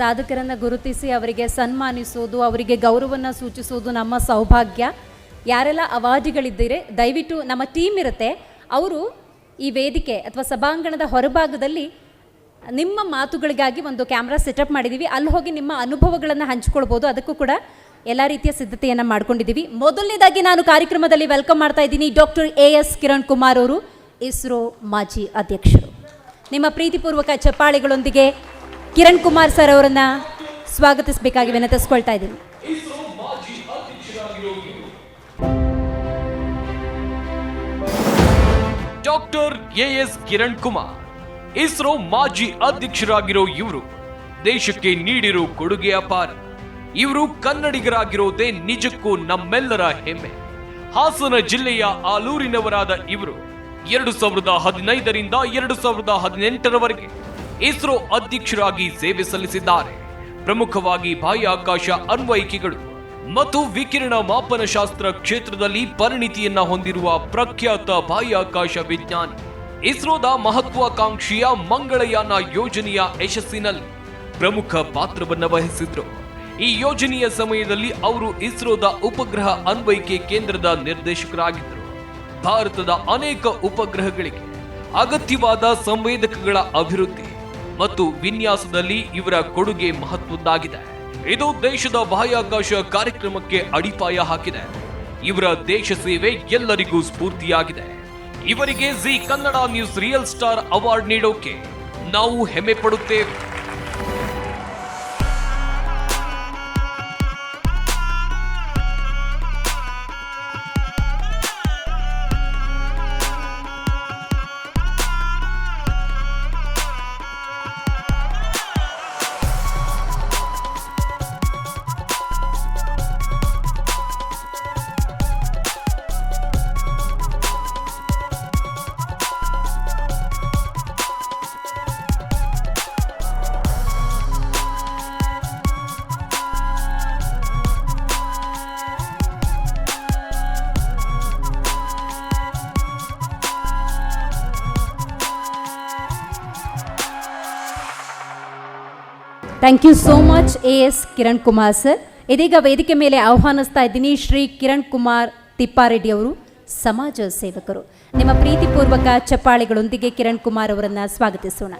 ಸಾಧಕರನ್ನು ಗುರುತಿಸಿ ಅವರಿಗೆ ಸನ್ಮಾನಿಸೋದು ಅವರಿಗೆ ಗೌರವವನ್ನು ಸೂಚಿಸೋದು ನಮ್ಮ ಸೌಭಾಗ್ಯ. ಯಾರೆಲ್ಲ ಅವಾರ್ಡಿಗಳಿದ್ದೀರಿ ದಯವಿಟ್ಟು ನಮ್ಮ ಟೀಮ್ ಇರುತ್ತೆ. ಅವರು ಈ ವೇದಿಕೆ ಅಥವಾ ಸಭಾಂಗಣದ ಹೊರಭಾಗದಲ್ಲಿ ನಿಮ್ಮ ಮಾತುಗಳಿಗಾಗಿ ಒಂದು ಕ್ಯಾಮ್ರಾ ಸೆಟಪ್ ಮಾಡಿದ್ದೀವಿ ಅಲ್ಲಿ ಹೋಗಿ ನಿಮ್ಮ ಅನುಭವಗಳನ್ನು ಹಂಚ್ಕೊಳ್ಬೋದು. ಅದಕ್ಕೂ ಕೂಡ ಎಲ್ಲ ರೀತಿಯ ಸಿದ್ಧತೆಯನ್ನು ಮಾಡ್ಕೊಂಡಿದ್ದೀವಿ ಮೊದಲನೇದಾಗಿ ನಾನು ಕಾರ್ಯಕ್ರಮದಲ್ಲಿ ವೆಲ್ಕಮ್ ಮಾಡ್ತಾ ಇದ್ದೀನಿ doctor A S Kiran Kumar ಅವರು, ಇಸ್ರೋ ಮಾಜಿ ಅಧ್ಯಕ್ಷರು. ನಿಮ್ಮ ಪ್ರೀತಿಪೂರ್ವಕ ಚಪ್ಪಾಳೆಗಳೊಂದಿಗೆ ಕಿರಣ್ ಕುಮಾರ್ ಸರ್ ಅವರನ್ನ ಸ್ವಾಗತಿಸಬೇಕಾಗಿ ವಿನಂತಿಸ್ಕೊಳ್ತಾ ಇದ್ದೀನಿ. ಡಾಕ್ಟರ್ ಎಸ್ ಕಿರಣ್ ಕುಮಾರ್, ಇಸ್ರೋ ಮಾಜಿ ಅಧ್ಯಕ್ಷರಾಗಿರೋ ಇವರು. ದೇಶಕ್ಕೆ ನೀಡಿರೋ ಕೊಡುಗೆ ಅಪಾರ. ಇವರು ಕನ್ನಡಿಗರಾಗಿರೋದೇ ನಿಜಕ್ಕೂ ನಮ್ಮೆಲ್ಲರ ಹೆಮ್ಮೆ. ಹಾಸನ ಜಿಲ್ಲೆಯ ಆಲೂರಿನವರಾದ ಇವರು. ಎರಡು ಸಾವಿರದ ಹದಿನೈದರಿಂದ ಎರಡು ಸಾವಿರದ ಹದಿನೆಂಟರವರೆಗೆ ಇಸ್ರೋ ಅಧ್ಯಕ್ಷರಾಗಿ ಸೇವೆ ಸಲ್ಲಿಸಿದ್ದಾರೆ. ಪ್ರಮುಖವಾಗಿ ಬಾಹ್ಯಾಕಾಶ ಅನ್ವಯಿಕೆಗಳು ಮತ್ತು ವಿಕಿರಣ ಮಾಪನಶಾಸ್ತ್ರ ಕ್ಷೇತ್ರದಲ್ಲಿ ಪರಿಣಿತಿಯನ್ನ ಹೊಂದಿರುವ ಪ್ರಖ್ಯಾತ ಬಾಹ್ಯಾಕಾಶ ವಿಜ್ಞಾನಿ, ಇಸ್ರೋದ ಮಹತ್ವಾಕಾಂಕ್ಷಿಯ ಮಂಗಳಯಾನ ಯೋಜನೆಯ ಯಶಸ್ಸಿನಲ್ಲಿ ಪ್ರಮುಖ ಪಾತ್ರವನ್ನು ವಹಿಸಿದ್ರು. ಈ ಯೋಜನೆಯ ಸಮಯದಲ್ಲಿ ಅವರು ಇಸ್ರೋದ ಉಪಗ್ರಹ ಅನ್ವಯಿಕೆ ಕೇಂದ್ರದ ನಿರ್ದೇಶಕರಾಗಿದ್ದರು. ಭಾರತದ ಅನೇಕ ಉಪಗ್ರಹಗಳಿಗೆ ಅಗತ್ಯವಾದ ಸಂವೇದಕಗಳ ಅಭಿವೃದ್ಧಿ ಮತ್ತು ವಿನ್ಯಾಸದಲ್ಲಿ ಇವರ ಕೊಡುಗೆ ಮಹತ್ವದ್ದಾಗಿದೆ. ಇದು ದೇಶದ ಬಾಹ್ಯಾಕಾಶ ಕಾರ್ಯಕ್ರಮಕ್ಕೆ ಅಡಿಪಾಯ ಹಾಕಿದೆ. ಇವರ ದೇಶ ಸೇವೆ ಎಲ್ಲರಿಗೂ ಸ್ಫೂರ್ತಿಯಾಗಿದೆ. ಇವರಿಗೆ Zee Kannada news real star award ನೀಡೋಕೆ ನಾವು ಹೆಮ್ಮೆ ಪಡುತ್ತೇವೆ. Thank you so much A S Kiran Kumar sir ಇದೀಗ ವೇದಿಕೆ ಮೇಲೆ ಆಹ್ವಾನಿಸ್ತಾ ಇದ್ದೀನಿ ಶ್ರೀ ಕಿರಣ್ ಕುಮಾರ್ ತಿಪ್ಪಾರೆಡ್ಡಿ ಅವರು, ಸಮಾಜ ಸೇವಕರು. ನಿಮ್ಮ ಪ್ರೀತಿಪೂರ್ವಕ ಚಪ್ಪಾಳೆಗಳೊಂದಿಗೆ ಕಿರಣ್ ಕುಮಾರ್ ಅವರನ್ನು ಸ್ವಾಗತಿಸೋಣ.